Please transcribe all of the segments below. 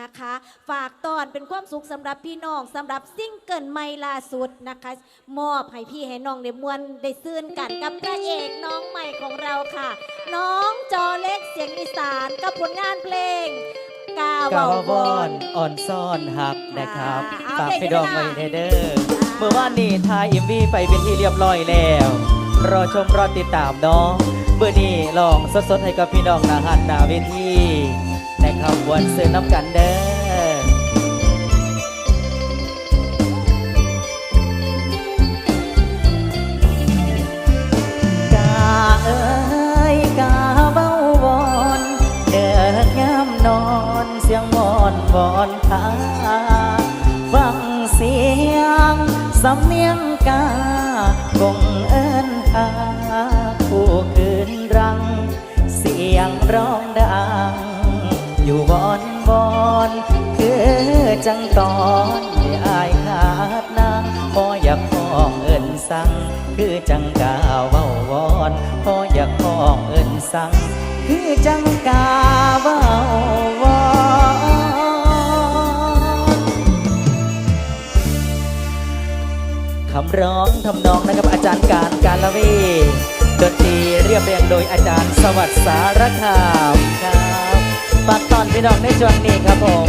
นะคะ ฝากตอนเป็นความสุขสำหรับพี่น้องสำหรับซิงเกิลใหม่ล่าสุดนะคะ มอบให้พี่ให้น้องได้มวนได้ซื่นกันกับพระเอกน้องใหม่ของเราค่ะ น้องจอเล็กเสียงอีสานกับผลงานเพลงกาวกาววบออนนอ่อนซ่อนหักนะครับค่ะฝากเอาพี่ดองเพลไว้งในนี้นะเด้อเมื่อวานนี้ทายอิมวีไปเป็นที่เรียบร้อยแล้ว รอชมรอติดตามเนาะเมื่อนี้ลองสดๆให้กับพี่น้องนาหันหนาเวที นะครับวันซื้อน้ำกันเด้อกาเอ้ยกาเบาวอนเดินยามนอนเสียงวอนวอนหาฟังเสียงสำเนียงกาคงเอินหาผู้คืนรัง เสียงร้องดัง คือจังตอนที่อายขาดนาพออยากห้องเอินสั่งคือจังกาเว้าวอนพออยากห้องเอินสั่งคือจังกาเว้าวอนคำร้องทำนองนะครับอาจารย์การการละเวดนตรีเรียบเรียงโดยอาจารย์สวัสดิ์สารคามครับ ฝากตอนพี่น้องในช่วงนี้ครับผม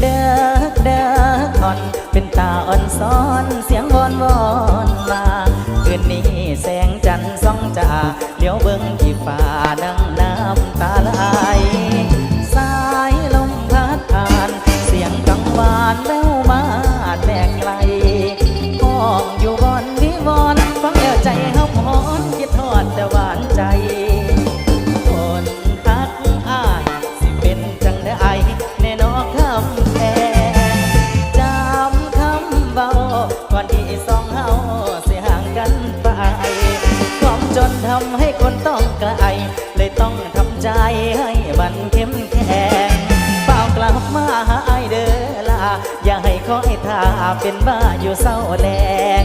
เด้อเด้อคอนเป็นตาอ่อนซ้อนเสียงวอนวอนมาคืนนี้แสงจันทร์ส่องจ่าเลี้ยวเบิ่ง ความจนทำให้คนต้องไกลเลยต้องทำใจให้มันเข้มแข็งเปล่ากลับมาหาไอเด้อลาอย่าให้คอยท่าเป็นบ้าอยู่เศร้าแดง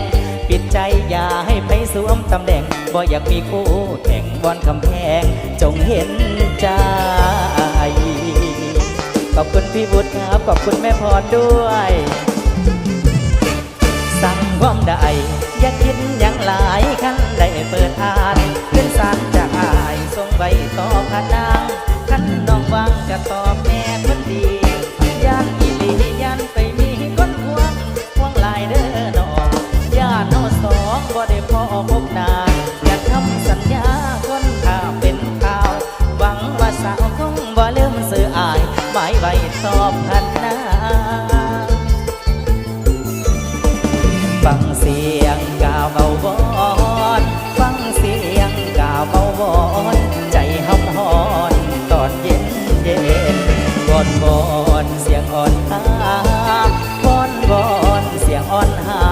ปิดใจอย่าให้ไปสวมตำแหน่งบ่อยากมีคู่แข่งบอนคำแพงจงเห็นใจขอบคุณพี่บุตรครับ ขอบคุณแม่พรด้วย ความได้ อย่าคิดอยังหลายคันได้เปิดอ่านเป็นสารจากอายส่งไว้ต่อพนางคันน้องวางก็ตอบแม่คนดีย่านอีหลีย่านไปมีคนห่วงห่วงหลายเด้อน้องย่านเฮาสองบ่ได้พอพบหน้าอยากทำสัญญาคนถ้าเป็นข่าว หวังว่าสาวคงบ่ลืมสื่ออายหมายไว้ตอบพันนา ฟังเสียงกาวเบาบอนฟังเสียงกาวเบาบอนใจห้ำหอนตอนเย็นเย็นบอนบอนเสียงอ่อนหาบอนบอนเสียงอ่อนหา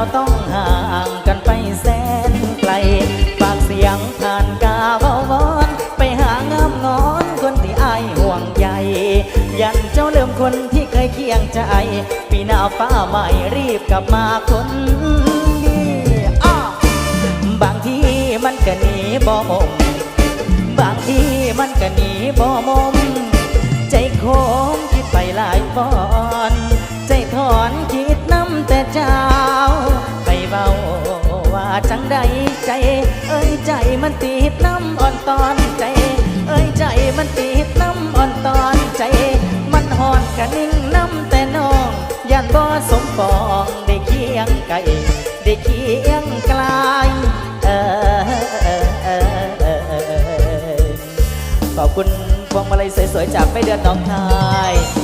เราต้องห่างกันไปแสนไกลฝากเสียงผ่านกาเบาวอนไปหางามงอนคนที่อายห่วงใยยันเจ้าเริ่มคนที่เคยเคียงใจปีหน้าฟ้าใหม่รีบกลับมาคนดีอ้อบางทีมันก็หนีบ่มงบางทีมันก็หนีบ่มมใจโค้งคิดไปหลายบอน ใจถอนคิดน้ำแต่เจ้า จังใดใจ เอ้ยใจมันติดน้ำอ่อนตอนใจ เอ้ยใจมันติดน้ำอ่อนตอนใจ มันหอนกะนิ่งน้ำแต่น้องยันบ่สมปองได้เคียงไกลได้เคียงไกลเออเออเออเออเอขอบคุณพวงมาลัยสวยๆจากไม่เดือนน้องคาย